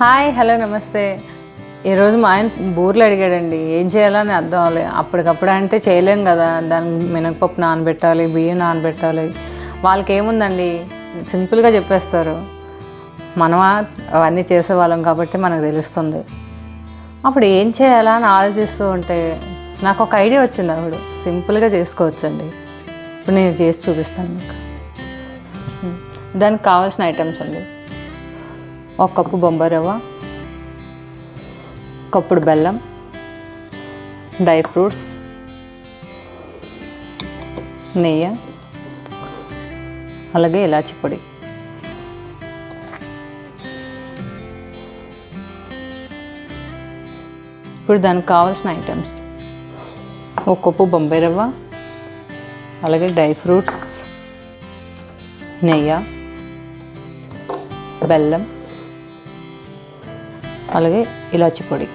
Hi hello నమస్తే. ఈరోజు మా ఆయన బూర్లు అడిగాడండి ఏం చేయాలని అర్థం అవ్వలేదు అప్పటికప్పుడు అంటే చేయలేం కదా దానికి మినపప్పు నానబెట్టాలి బియ్యం నానబెట్టాలి. వాళ్ళకి ఏముందండి సింపుల్గా చెప్పేస్తారు. మనం అవన్నీ చేసేవాళ్ళం కాబట్టి మనకు తెలుస్తుంది. అప్పుడు ఏం చేయాలా అని ఆలోచిస్తూ ఉంటే నాకు ఒక ఐడియా వచ్చింది అప్పుడు సింపుల్గా చేసుకోవచ్చండి. ఇప్పుడు నేను చేసి చూపిస్తాను మీకు. దానికి కావాల్సిన ఐటమ్స్ అండి. ఒక కప్పు బొంబాయి రవ్వ కప్పుడు బెల్లం డ్రై ఫ్రూట్స్ నెయ్యి అలాగే ఇలాచి పొడి. ఇప్పుడు దానికి కావాల్సిన ఐటమ్స్. ఒక కప్పు బొంబాయి రవ్వ అలాగే డ్రై ఫ్రూట్స్ నెయ్యి బెల్లం అలాగే ఇలాచి పొడి.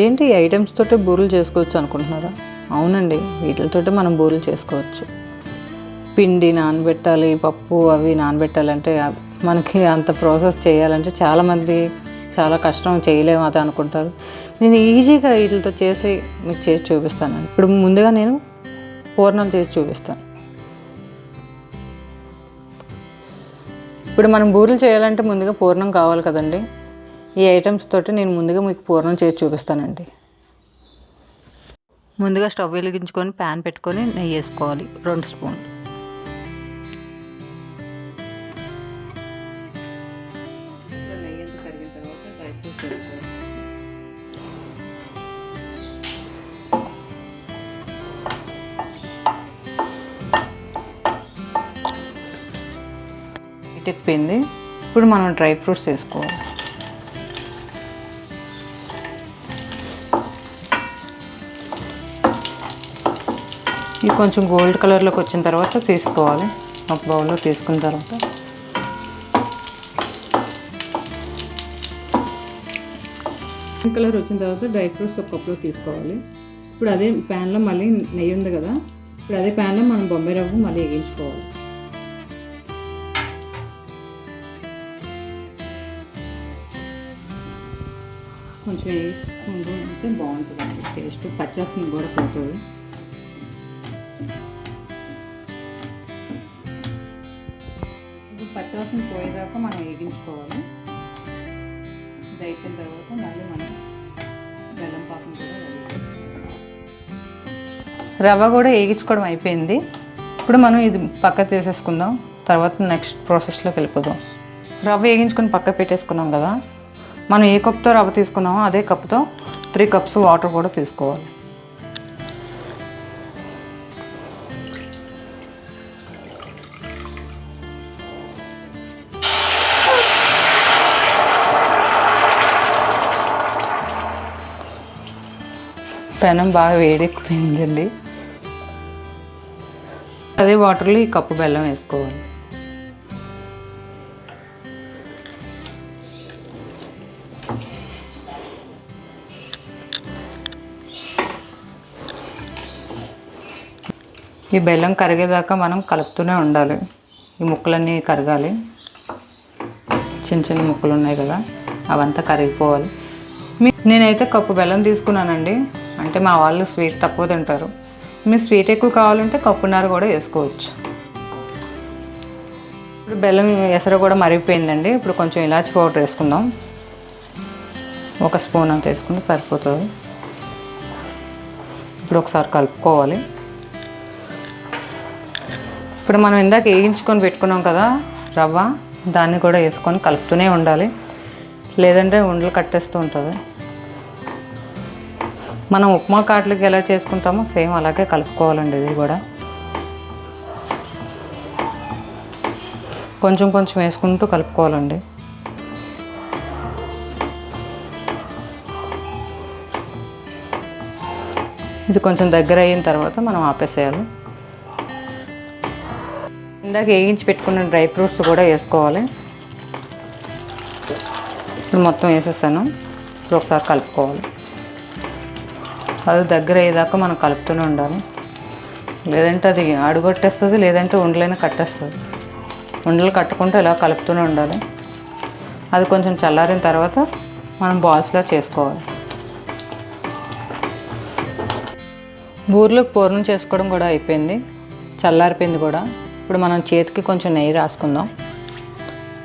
ఏంటి ఈ ఐటమ్స్ తోటే బూరెలు చేసుకోవచ్చు అనుకుంటున్నారా? అవునండి వీటితోటే మనం బూరెలు చేసుకోవచ్చు. పిండి నానబెట్టాలి పప్పు అవి నానబెట్టాలంటే మనకి అంత ప్రాసెస్ చేయాలంటే చాలామంది చాలా కష్టం చేయలేము అది అనుకుంటారు. నేను ఈజీగా వీటితో చేసి మీకు చేసి చూపిస్తాను ఇప్పుడు ముందుగా నేను పూర్ణం చేసి చూపిస్తాను. ఇప్పుడు మనం బూరెలు చేయాలంటే ముందుగా పూర్ణం కావాలి కదండి. ఈ ఐటమ్స్ తోటి నేను ముందుగా మీకు పూర్ణం చేసి చూపిస్తానండి. ముందుగా స్టవ్ వెలిగించుకొని ప్యాన్ పెట్టుకొని నెయ్యి వేసుకోవాలి రెండు స్పూన్. నెయ్యి కరిగిన తర్వాత డ్రై ఫ్రూట్స్ వేసుకోవాలి ఇప్పుడు మనం డ్రై ఫ్రూట్స్ వేసుకోవాలి. ఇవి కొంచెం గోల్డ్ కలర్లోకి వచ్చిన తర్వాత తీసుకోవాలి. ఒక బౌల్లో తీసుకున్న తర్వాత. గోల్డ్ కలర్ వచ్చిన తర్వాత డ్రై ఫ్రూట్స్ ఒక కప్లో తీసుకోవాలి. ఇప్పుడు అదే ప్యాన్లో మళ్ళీ నెయ్యి ఉంది కదా. ఇప్పుడు అదే ప్యాన్లో మనం బొంబాయి రవ్వ మళ్ళీ వేగించుకోవాలి. కొంచెం వేసుకుంటూ ఉంటే బాగుంటుందండి టేస్ట్ పచ్చాసన కూడా పోతుంది. ఇప్పుడు పచ్చాసన పోయేదాకా మనం వేగించుకోవాలి. ఇది అయిపోయిన తర్వాత మళ్ళీ మనం బెల్లం పాకం కూడా రవ్వ కూడా వేగించుకోవడం అయిపోయింది. ఇప్పుడు మనం ఇది పక్క తీసేసుకుందాం. తర్వాత నెక్స్ట్ ప్రాసెస్లోకి వెళ్ళిపోదాం. రవ్వ వేగించుకొని పక్క పెట్టేసుకున్నాం కదా. మనం ఏ కప్తో రవ్వ తీసుకున్నామో అదే కప్తో త్రీ కప్స్ వాటర్ కూడా తీసుకోవాలి. పెనం బాగా వేడెక్కిపోయిందండి. అదే వాటర్లో ఈ కప్పు బెల్లం వేసుకోవాలి. ఈ బెల్లం కరిగేదాకా మనం కలుపుతూనే ఉండాలి. ఈ ముక్కలన్నీ కరగాలి. చిన్న చిన్న ముక్కలు ఉన్నాయి కదా అవంతా కరిగిపోవాలి. మీ- నేనైతే కప్పు బెల్లం తీసుకున్నానండి. అంటే మా వాళ్ళు స్వీట్ తక్కువ తింటారు. మీరు స్వీట్ ఎక్కువ కావాలంటే కప్పున్నర కూడా వేసుకోవచ్చు. ఇప్పుడు బెల్లం ఎసరు కూడా మరిగిపోయిందండి. ఇప్పుడు కొంచెం ఇలాచి పౌడర్ వేసుకుందాం. ఒక స్పూన్ అంత వేసుకుంటే సరిపోతుంది. ఇప్పుడు ఒకసారి కలుపుకోవాలి. ఇప్పుడు మనం ఇందాక వేయించుకొని పెట్టుకున్నాం కదా రవ్వ దాన్ని కూడా వేసుకొని కలుపుతూనే ఉండాలి. లేదంటే ఉండలు కట్టేస్తూ ఉంటుంది. మనం ఉప్మా కాట్లకి ఎలా చేసుకుంటామో సేమ్ అలాగే కలుపుకోవాలండి ఇది కూడా. కొంచెం కొంచెం వేసుకుంటూ కలుపుకోవాలండి. ఇది కొంచెం దగ్గర అయిన తర్వాత మనం ఆపేసేయాలి. ఇందాక వేయించి పెట్టుకున్న డ్రై ఫ్రూట్స్ కూడా వేసుకోవాలి. ఇప్పుడు మొత్తం వేసేసాను. ఇప్పుడు ఒకసారి కలుపుకోవాలి. అది దగ్గర అయ్యేదాకా మనం కలుపుతూనే ఉండాలి. లేదంటే అది అడుగొట్టేస్తుంది లేదంటే ఉండలైనా కట్టేస్తుంది. ఉండలు కట్టుకుంటూ ఇలా కలుపుతూనే ఉండాలి. అది కొంచెం చల్లారిన తర్వాత మనం బాల్స్లా చేసుకోవాలి. బూర్లకు పూర్ణం చేసుకోవడం కూడా అయిపోయింది. చల్లారిపోయింది కూడా. ఇప్పుడు మనం చేతికి కొంచెం నెయ్యి రాసుకుందాం.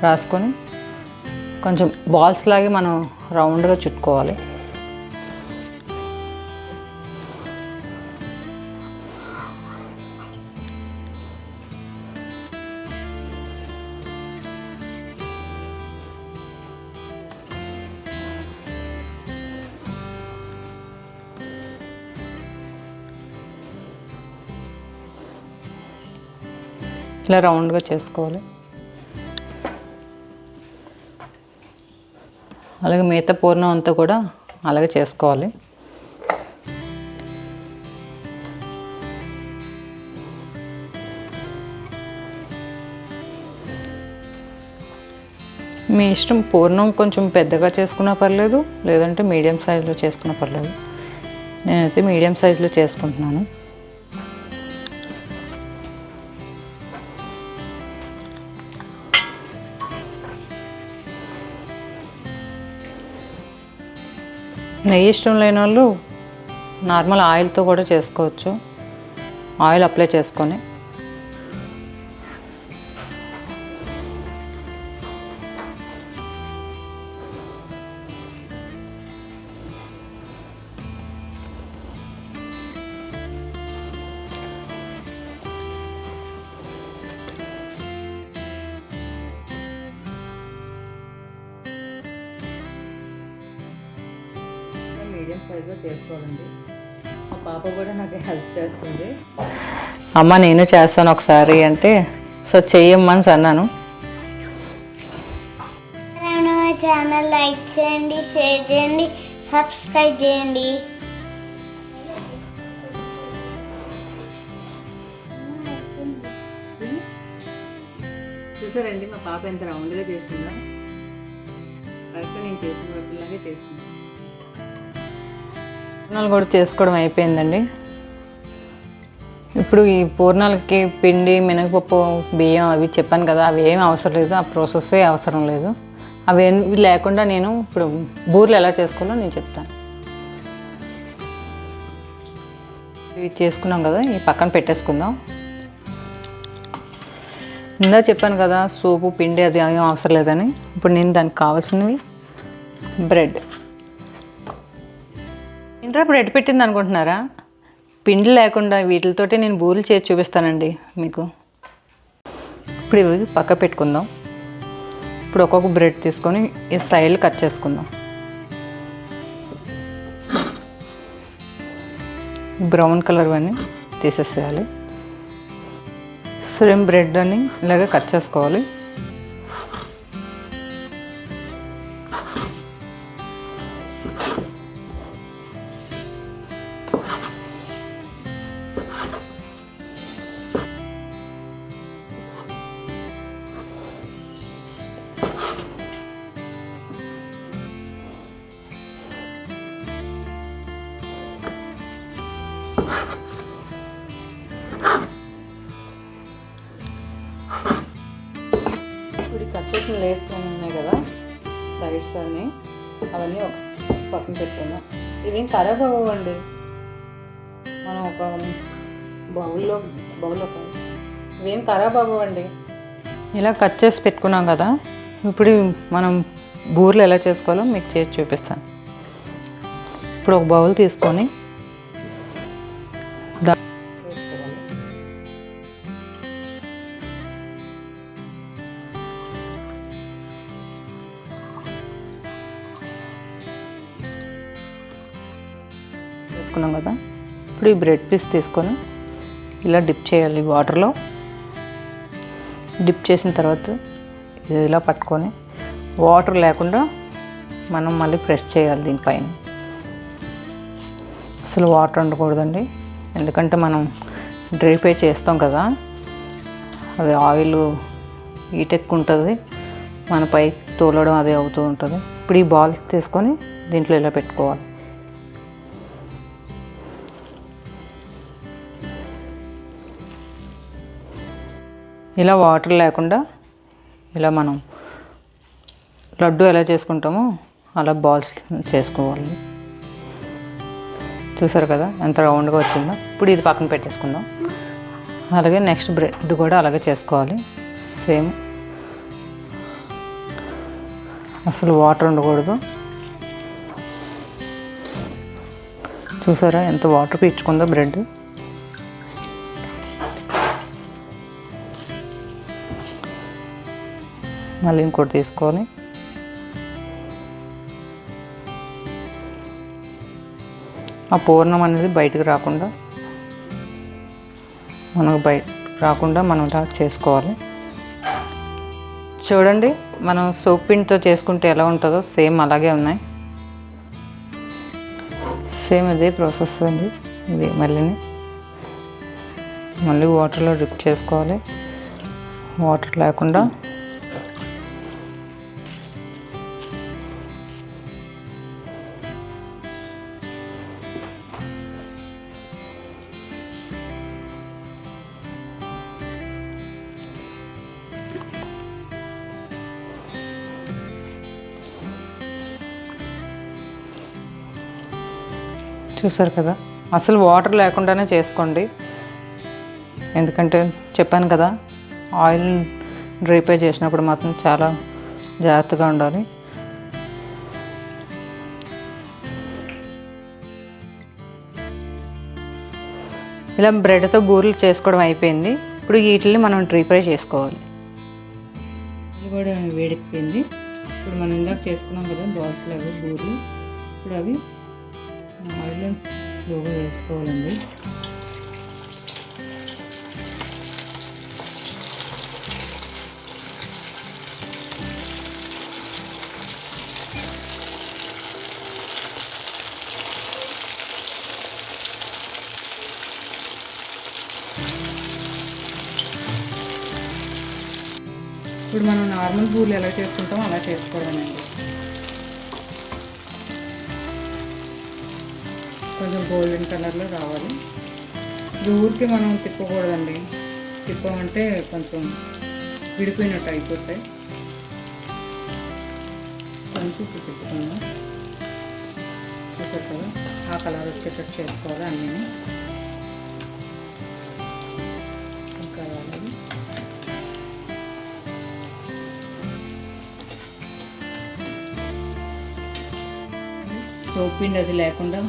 రాసుకొని కొంచెం బాల్స్ లాగే మనం రౌండ్గా చుట్టుకోవాలి. ఇలా రౌండ్గా చేసుకోవాలి. అలాగే మిగతా పూర్ణం అంతా కూడా అలాగే చేసుకోవాలి. మీ ఇష్టం పూర్ణం కొంచెం పెద్దగా చేసుకున్నా పర్లేదు లేదంటే మీడియం సైజులో చేసుకున్నా పర్లేదు. నేనైతే మీడియం సైజులో చేసుకుంటున్నాను. నెయ్యి ఇష్టం లేని వాళ్ళు నార్మల్ ఆయిల్తో కూడా చేసుకోవచ్చు. ఆయిల్ అప్లై చేసుకొని. మీడియం సైజులో చేసుకోవాలండి. మా పాప కూడా నాకు హెల్ప్ చేస్తుంది. అమ్మ నేను చేస్తాను ఒకసారి అంటే సో చెయ్యమ్మని అన్నాను ఛానల్ లైక్ చేయండి షేర్ చేయండి సబ్స్క్రైబ్ చేయండి. చూసారండి మా పాప ఎంత రౌండ్గా చేసిందో? కరెక్ట్ నేను చేసిన వాటిలాగే చేసింది. పూర్ణాలు కూడా చేసుకోవడం అయిపోయిందండి. ఇప్పుడు ఈ పూర్ణాలకి పిండి మినపప్పు బియ్యం అవి చెప్పాను కదా అవి ఏం అవసరం లేదు ఆ ప్రాసెస్సే అవసరం లేదు. అవి లేకుండా నేను ఇప్పుడు బూర్లు ఎలా చేసుకోవాలో నేను చెప్తాను. ఇవి చేసుకున్నాం కదా ఈ పక్కన పెట్టేసుకుందాం. ఇందా చెప్పాను కదా సోపు పిండి అది ఏం అవసరం లేదని. ఇప్పుడు నేను దానికి కావాల్సినవి బ్రెడ్. ఏంట్రా బ్రెడ్ పెట్టింది అనుకుంటున్నారా? పిండి లేకుండా వీటితోటి నేను బూరెలు చేసి చూపిస్తానండి మీకు. ఇప్పుడు ఇవి పక్క పెట్టుకుందాం. ఇప్పుడు ఒక్కొక్క బ్రెడ్ తీసుకొని ఈ సైడ్ కట్ చేసుకుందాం. బ్రౌన్ కలర్ అన్నీ తీసేసేయాలి. స్లిమ్ బ్రెడ్ అని ఇలాగ కట్ చేసుకోవాలి. ఇప్పుడు లేస్తూ ఉన్నాయి కదా సైడ్స్ అన్నీ అవన్నీ ఒక పక్కన పెట్టుకుందాం. ఇవేం ఖరాబ్ అవ్వండి మనం ఒక బౌల్లో బౌల్లో ఇవేం ఖరాబ్ అవ్వండి ఇలా కట్ చేసి పెట్టుకున్నాం కదా ఇప్పుడు మనం బూరెలు ఎలా చేసుకోవాలో మీకు చేసి చూపిస్తాను. ఇప్పుడు ఒక బౌల్ తీసుకొని వేసుకున్నాం కదా. ఇప్పుడు ఈ బ్రెడ్ పీస్ తీసుకొని ఇలా డిప్ చేయాలి వాటర్లో. డిప్ చేసిన తర్వాత ఇది ఇలా పట్టుకొని వాటర్ లేకుండా మనం మళ్ళీ ప్రెస్ చేయాలి దీనిపైన. అసలు వాటర్ ఉండకూడదండి. ఎందుకంటే మనం డ్రై ఫ్రై చేస్తాం కదా. అది ఆయిల్ ఈటెక్కు ఉంటుంది. మన పై తోలడం అదే అవుతూ ఉంటుంది. ఇప్పుడు ఈ బాల్స్ తీసుకొని దీంట్లో ఇలా పెట్టుకోవాలి. ఇలా వాటర్ లేకుండా ఇలా మనం లడ్డు ఎలా చేసుకుంటామో అలా బాల్స్ చేసుకోవాలి. చూసారు కదా? ఎంత రౌండ్గా వచ్చిందో? ఇప్పుడు ఇది పక్కన పెట్టేసుకుందాం. అలాగే నెక్స్ట్ బ్రెడ్ కూడా అలాగే చేసుకోవాలి. సేమ్. అసలు వాటర్ ఉండకూడదు. చూసారా ఎంత వాటర్ పీల్చుకుందో బ్రెడ్. మళ్ళీ ఇంకోటి తీసుకోవాలి ఆ పూర్ణం అనేది బయటకు రాకుండా మనకు బయట రాకుండా మనం ఇలా చేసుకోవాలి. చూడండి మనం సోప్ పిండితో చేసుకుంటే ఎలా ఉంటుందో సేమ్ అలాగే ఉన్నాయి. సేమ్ ఇదే ప్రాసెస్ అండి ఇది మళ్ళీ మళ్ళీ వాటర్లో డిప్ చేసుకోవాలి. వాటర్ లేకుండా చూసారు కదా? అసలు వాటర్ లేకుండానే చేసుకోండి. ఎందుకంటే చెప్పాను కదా ఆయిల్ డ్రైపే చేసినప్పుడు మాత్రం చాలా జాగ్రత్తగా ఉండాలి. ఇలా బ్రెడ్తో బూరెలు చేసుకోవడం అయిపోయింది. ఇప్పుడు వీటిని మనం డ్రీప్ చేసుకోవాలి. అది కూడా వేడెక్కిపోయింది. ఇప్పుడు మనం ఇందాక చేసుకున్నాం కదా బాల్స్ లాగా బూరెలు. ఇప్పుడు అవి ఆయిల్ స్లోగా వేసుకోవాలండి. ఇప్పుడు మనం నార్మల్ పూలు ఎలా చేసుకుంటామో అలా చేసుకోవడమండి కొంచెం గోల్డెన్ కలర్లో రావాలి ఇది ఊరికి మనం తిప్పకూడదండి. తిప్పమంటే కొంచెం విడిపోయినట్టు అయిపోతాయి. కొంచెం ఇప్పుడు తిప్పుకుందాం. చూసారు కదా ఆ కలర్ వచ్చేటట్టు చేసుకోవాలి అన్నీ. ఇంకా కావాలి సోప్ పిండి అది లేకుండా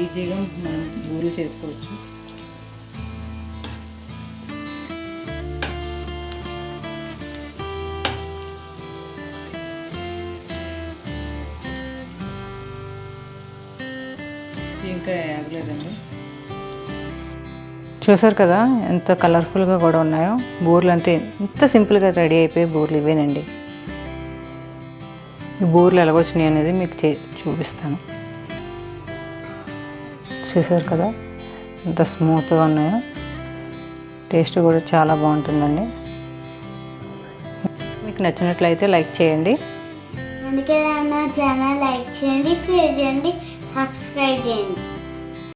ఈజీగా మనం బూరెలు చేసుకోవచ్చు. ఇంకా ఆగలేదండి. చూసారు కదా ఎంత కలర్ఫుల్గా కూడా ఉన్నాయో. బూర్లు అంటే ఎంత సింపుల్గా రెడీ అయిపోయి బూర్లు ఇవేనండి. ఈ బూర్లు ఎలాగొచ్చినాయి అనేది మీకు చే చూపిస్తాను. చూసారు కదా. ఎంత స్మూత్గా ఉన్నాయో. టేస్ట్ కూడా చాలా బాగుంటుందండి. మీకు నచ్చినట్లయితే లైక్ చేయండి. అందుకే నా ఛానల్ లైక్ చేయండి షేర్ చేయండి సబ్స్క్రైబ్ చేయండి.